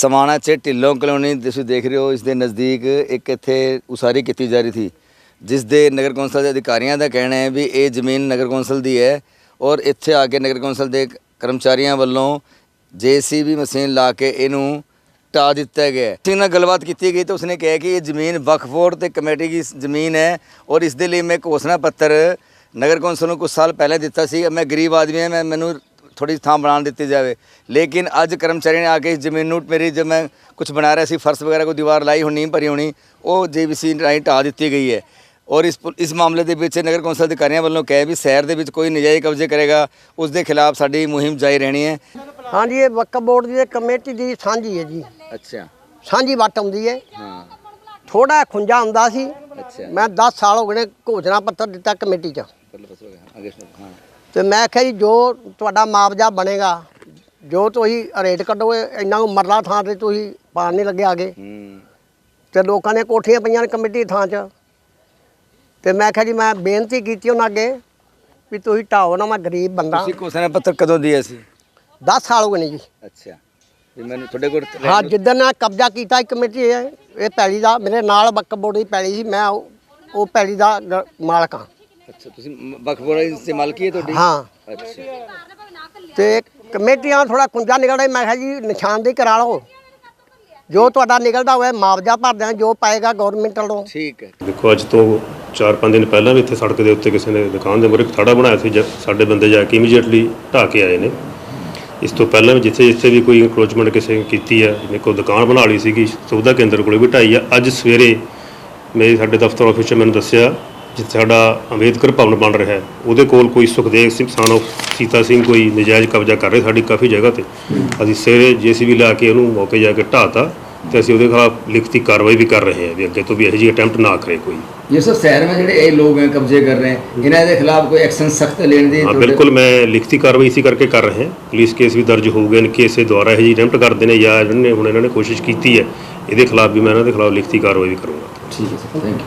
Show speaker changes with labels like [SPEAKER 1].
[SPEAKER 1] ਸਮਾਣਾ ਚ ਢਿੱਲੋਂ ਕਲੋਨੀ ਤੁਸੀਂ ਦੇਖ ਰਹੇ ਹੋ, ਇਸ ਦੇ ਨਜ਼ਦੀਕ ਇੱਕ ਇੱਥੇ ਉਸਾਰੀ ਕੀਤੀ ਜਾ ਰਹੀ ਸੀ, ਜਿਸ ਦੇ ਨਗਰ ਕੌਂਸਲ ਦੇ ਅਧਿਕਾਰੀਆਂ ਦਾ ਕਹਿਣਾ ਹੈ ਵੀ ਇਹ ਜ਼ਮੀਨ ਨਗਰ ਕੌਂਸਲ ਦੀ ਹੈ ਔਰ ਇੱਥੇ ਆ ਕੇ ਨਗਰ ਕੌਂਸਲ ਦੇ ਕਰਮਚਾਰੀਆਂ ਵੱਲੋਂ ਜੀਸੀਬੀ ਮਸ਼ੀਨ ਲਾ ਕੇ ਇਹਨੂੰ ਢਾ ਦਿੱਤਾ ਗਿਆ ਹੈ। ਸਿੰਘ ਨਾਲ ਗੱਲਬਾਤ ਕੀਤੀ ਗਈ ਤਾਂ ਉਸਨੇ ਕਿਹਾ ਕਿ ਇਹ ਜ਼ਮੀਨ ਵਕਫ ਬੋਰਡ ਤੇ ਕਮੇਟੀ ਦੀ ਜ਼ਮੀਨ ਹੈ ਔਰ ਇਸ ਦੇ ਲਈ ਮੈਂ ਘੋਸ਼ਣਾ ਪੱਤਰ ਨਗਰ ਕੌਂਸਲ ਨੂੰ ਕੁਝ ਸਾਲ ਪਹਿਲਾਂ ਦਿੱਤਾ ਸੀ ਮੈਂ ਗਰੀਬ ਆਦਮੀ ਹਾਂ, ਮੈਂ, ਮੈਨੂੰ ਥੋੜੀ ਥਾਂ ਬਣਾਉਣ ਦਿੱਤੀ ਜਾਵੇ। ਲੇਕਿਨ ਅੱਜ ਕਰਮਚਾਰੀ ਨੇ ਆ ਕੇ ਇਸ ਜ਼ਮੀਨ ਨੂੰ ਮੇਰੀ ਜਦ ਮੈਂ ਕੁਝ ਬਣਾ ਰਿਹਾ ਸੀ ਫਰਸ਼ ਵਗੈਰਾ ਕੋਈ ਦੀਵਾਰ ਲਾਈ ਹੋਣੀ ਭਰੀ ਹੋਣੀ ਉਹ ਜੀਬੀਸੀ ਰਾਹੀਂ ਢਾਹ ਦਿੱਤੀ ਗਈ ਹੈ। ਔਰ ਇਸ ਇਸ ਮਾਮਲੇ ਦੇ ਵਿੱਚ ਨਗਰ ਕੌਂਸਲ ਅਧਿਕਾਰੀਆਂ ਵੱਲੋਂ ਕਿਹਾ ਵੀ ਸ਼ਹਿਰ ਦੇ ਵਿੱਚ ਕੋਈ ਨਜਾਇਜ਼ ਕਬਜ਼ੇ ਕਰੇਗਾ ਉਸ ਦੇ ਖਿਲਾਫ ਸਾਡੀ ਮੁਹਿੰਮ ਜਾਰੀ ਰਹਿਣੀ ਹੈ।
[SPEAKER 2] ਹਾਂਜੀ ਇਹ ਵਕਫ ਬੋਰਡ ਦੀ ਕਮੇਟੀ ਦੀ ਸਾਂਝੀ ਹੈ ਜੀ।
[SPEAKER 1] ਅੱਛਾ।
[SPEAKER 2] ਸਾਂਝੀ ਵਟ ਆਉਂਦੀ ਹੈ।
[SPEAKER 1] ਹਾਂ।
[SPEAKER 2] ਥੋੜਾ ਖੁੰਝਾ ਹੁੰਦਾ ਸੀ।
[SPEAKER 1] ਅੱਛਾ।
[SPEAKER 2] ਮੈਂ 10 ਸਾਲ ਹੋ ਗਏ ਘੋਸ਼ਣਾ ਪੱਤਰ ਦਿੱਤਾ ਕਮੇਟੀ 'ਚ।
[SPEAKER 1] ਹਾਂ।
[SPEAKER 2] ਤੇ ਮੈਂ ਕਿਹਾ ਜੀ ਜੋ ਤੁਹਾਡਾ ਮੁਆਵਜ਼ਾ ਬਣੇਗਾ ਜੋ ਤੁਸੀਂ ਰੇਟ ਕੱਢੋਗੇ ਇੰਨਾ ਮਰਲਾ ਥਾਂ ਤੇ ਤੁਸੀਂ ਪਾਣ ਨਹੀਂ ਲੱਗੇ ਆਗੇ।
[SPEAKER 1] ਹੂੰ।
[SPEAKER 2] ਤੇ ਲੋਕਾਂ ਨੇ ਕੋਠੀਆਂ ਪਈਆਂ ਨੇ ਕਮੇਟੀ ਥਾਂ 'ਚ। ਤੇ ਮੈਂ ਕਿਹਾ ਜੀ ਮੈਂ ਬੇਨਤੀ ਕੀਤੀ ਉਹਨਾਂ ਅੱਗੇ ਵੀ ਤੁਸੀਂ ਢਾਓ ਨਾ ਮੈਂ ਗਰੀਬ ਬੰਦਾ।
[SPEAKER 1] ਤੁਸੀਂ ਘੋਸ਼ਣਾ ਪੱਤਰ ਕਦੋਂ ਦਿਆ ਸੀ?
[SPEAKER 2] 10 ਸਾਲ ਹੋ ਗਏ ਨੇ ਜੀ।
[SPEAKER 1] ਅੱਛਾ। ਵੀ ਮੈਨੂੰ ਤੁਹਾਡੇ ਕੋਲ
[SPEAKER 2] ਹਾਂ ਜਿੱਦਣ ਮੈਂ ਕਬਜ਼ਾ ਕੀਤਾ ਇੱਕ ਕਮੇਟੀ ਇਹ ਇਹ ਪੈਲੀ ਦਾ ਮੇਰੇ ਨਾਲ ਬੋਰਡ ਦੀ ਪੈਲੀ ਸੀ ਮੈਂ ਉਹ ਪੈਲੀ ਦਾ ਮਾਲਕ ਹਾਂ।
[SPEAKER 1] ਅੱਛਾ ਤੁਸੀਂ ਬਖਬੋੜਾ ਇਸਤੇਮਾਲ ਕੀ ਹੈ ਤੁਹਾਡੀ?
[SPEAKER 2] ਹਾਂ।
[SPEAKER 1] ਅੱਛਾ।
[SPEAKER 2] ਤੇ ਕਮੇਟੀਆਂ ਥੋੜਾ ਕੁੰਜਾ ਨਿਕਲਦਾ। ਮੈਂ ਕਿਹਾ ਜੀ ਨਿਸ਼ਾਨਦੇਹੀ ਕਰਾ ਲਓ। ਜੋ ਤੁਹਾਡਾ ਨਿਕਲਦਾ ਹੋਵੇ ਮੁਆਵਜ਼ਾ ਭਰ ਦਿਆਂ ਜੋ ਪਾਏਗਾ ਗਵਰਨਮੈਂਟ ਵੱਲੋਂ।
[SPEAKER 1] ਠੀਕ ਹੈ।
[SPEAKER 3] ਦੇਖੋ ਅੱਜ ਤੋਂ 4-5 ਦਿਨ ਪਹਿਲਾਂ ਵੀ ਇੱਥੇ ਸੜਕ ਦੇ ਉੱਤੇ ਕਿਸੇ ਨੇ ਦੁਕਾਨ ਦੇ ਮੂਹਰੇ ਇੱਕ ਥੜਾ ਬਣਾਇਆ ਸੀ ਸਾਡੇ ਬੰਦੇ ਜਾ ਕੇ ਇਮੀਡੀਏਟਲੀ ਢਾਹ ਕੇ ਆਏ ਨੇ। ਇਸ ਤੋਂ ਪਹਿਲਾਂ ਵੀ ਜਿੱਥੇ ਜਿੱਥੇ ਵੀ ਕੋਈ ਇਨਕਰੋਚਮੈਂਟ ਕਿਸੇ ਨੇ ਕੀਤੀ ਹੈ ਜਿਵੇਂ ਕੋਈ ਦੁਕਾਨ ਬਣਾ ਲਈ ਸੀਗੀ ਸੁਵਿਧਾ ਕੇਂਦਰ ਕੋਲੇ ਵੀ ਢਾਈ ਆ। ਅੱਜ ਸਵੇਰੇ ਮੇਰੇ ਸਾਡੇ ਦਫ਼ਤਰ ਆਫਿਸ 'ਚ ਮੈਨੂੰ ਦੱਸਿਆ ਜਿੱਥੇ ਸਾਡਾ ਅੰਬੇਦਕਰ ਭਵਨ ਬਣ ਰਿਹਾ ਹੈ ਉਹਦੇ ਕੋਲ ਕੋਈ ਸੁਖਦੇਵ ਸਿੰਘ ਸਾਨੋ ਸੀਤਾ ਸਿੰਘ ਕੋਈ ਨਜਾਇਜ਼ ਕਬਜ਼ਾ ਕਰ ਰਹੇ ਸਾਡੀ ਕਾਫੀ ਜਗ੍ਹਾ ਤੇ। ਅਸੀਂ ਸਵੇਰੇ ਜੀਸੀਬੀ ਲਾ ਕੇ ਉਹਨੂੰ ਮੌਕੇ ਜਾ ਕੇ ਢਾਤਾ ਤੇ ਅਸੀਂ ਉਹਦੇ ਖਿਲਾਫ ਲਿਖਤੀ ਕਾਰਵਾਈ ਵੀ ਕਰ ਰਹੇ ਹਾਂ ਵੀ ਅੱਗੇ ਤੋਂ ਵੀ ਇਹੋ ਜਿਹੀ ਅਟੈਂਪਟ ਨਾ ਕਰੇ ਕੋਈ।
[SPEAKER 4] ਜਿਸ ਸ਼ਹਿਰ ਵਿੱਚ ਜਿਹੜੇ ਇਹ ਲੋਕ ਹੈ ਕਬਜ਼ੇ ਕਰ ਰਹੇ ਇਹਨਾਂ ਦੇ ਖਿਲਾਫ ਕੋਈ ਐਕਸ਼ਨ ਸਖਤ ਲੈਣ ਦੀ
[SPEAKER 3] ਹਾਂ ਬਿਲਕੁਲ ਮੈਂ ਲਿਖਤੀ ਕਾਰਵਾਈ ਇਸੇ ਕਰਕੇ ਕਰ ਰਹੇ ਹਾਂ ਪੁਲਿਸ ਕੇਸ ਵੀ ਦਰਜ ਹੋ ਗਏ ਨੇ ਕੇਸੇ ਦੁਆਰਾ ਇਹੋ ਜਿਹੀ ਅਟੈਂਪਟ ਕਰਦੇ ਨੇ ਜਾਂ ਇਹਨਾਂ ਨੇ ਹੁਣ ਇਹਨਾਂ ਨੇ ਕੋਸ਼ਿਸ਼ ਕੀਤੀ ਹੈ ਇਹਦੇ ਖਿਲਾਫ ਵੀ ਮੈਂ ਇਹਨਾਂ ਦੇ ਖਿਲਾਫ ਲਿਖਤੀ ਕਾਰਵਾਈ ਵੀ ਕਰੂੰਗਾ।
[SPEAKER 4] ਠੀਕ ਹੈ ਸਰ ਥੈਂਕ ਯੂ